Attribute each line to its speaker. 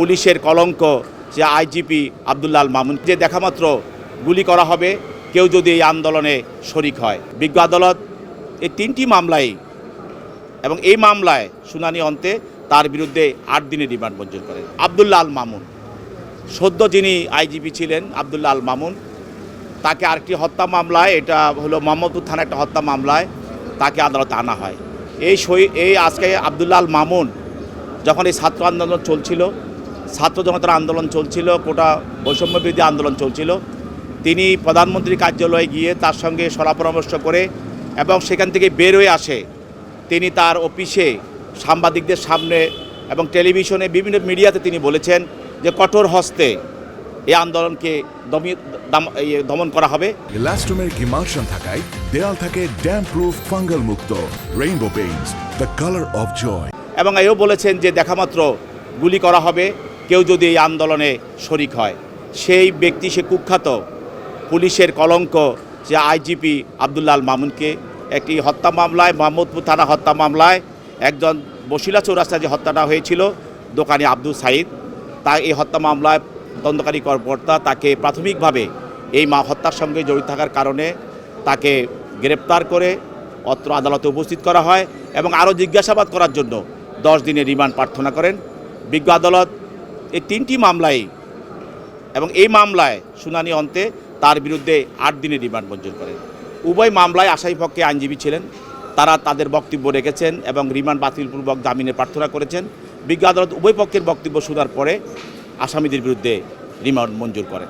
Speaker 1: পুলিশের কলঙ্ক যে আইজিপি আবদুল্লাল মামুন। যে দেখামাত্র গুলি করা হবে, কেউ যদি এই আন্দোলনে শরিক হয়। বিজ্ঞ আদালত এই তিনটি মামলায় এবং এই মামলায় শুনানি অন্তে তার বিরুদ্ধে আট দিনের রিমান্ড মঞ্জুর করেন আবদুল্লাহ আল মামুন। সদ্য যিনি আইজিপি ছিলেন আবদুল্লাহ আল মামুন, তাকে আরেকটি হত্যা মামলায়, এটা হলো মোহাম্মদপুর থানা একটা হত্যা মামলায় তাকে আদালতে আনা হয়। এই সই এই আজকে আবদুল্লাহ আল মামুন যখন এই ছাত্র আন্দোলন চলছিল ছাত্র জনতার আন্দোলন চলছিল কোটা বৈষম্য বিরোধী আন্দোলন চলছিল। তিনি প্রধানমন্ত্রীর কার্যালয়ে গিয়ে তার সঙ্গে সলাপরামর্শ করে এবং সেখান থেকে বের হয়ে আসে। তিনি তার অফিসে সাংবাদিকদের সামনে এবং টেলিভিশনে বিভিন্ন মিডিয়াতে তিনি বলেছেন যে কঠোর হস্তে এই আন্দোলনকে দমি দাম- দমন করা হবে।
Speaker 2: ইলাস্টোমের ইমার্শন থাকায় দেয়াল থাকে ড্যাম প্রুফ ফাঙ্গাল মুক্ত rainbow paints the colour of joy
Speaker 1: এবং এও বলেছেন যে দেখামাত্র গুলি করা হবে। কেউ যদি এই আন্দোলনে শরিক হয়। সেই ব্যক্তি সে কুখ্যাত পুলিশের কলঙ্ক যে আইজিপি আবদুল্লাহ আল মামুনকে একটি হত্যা মামলায় মোহাম্মদপুর থানা হত্যা মামলায় একজন বসিলা চৌরাস্তায় যে হত্যাটা হয়েছিল, দোকানি আব্দুল সাইদ তা এই হত্যা মামলায় তদন্তকারী কর্মকর্তা তাকে প্রাথমিকভাবে এই মা হত্যার সঙ্গে জড়িত থাকার কারণে তাকে গ্রেপ্তার করে অত্র আদালতে উপস্থিত করা হয় এবং আরও জিজ্ঞাসাবাদ করার জন্য দশ দিনের রিমান্ড প্রার্থনা করেন। বিজ্ঞ আদালত এই তিনটি মামলায় এবং এই মামলায় শুনানি অন্তে তার বিরুদ্ধে আট দিনের রিমান্ড মঞ্জুর করেন। উভয় মামলায় আসামি পক্ষে আইনজীবী ছিলেন। তারা তাদের বক্তব্য রেখেছেন এবং রিমান্ড বাতিলপূর্বক দামিনে প্রার্থনা করেছেন। বিজ্ঞ আদালত উভয় পক্ষের বক্তব্য শোনার পরে আসামিদের বিরুদ্ধে রিমান্ড মঞ্জুর করেন।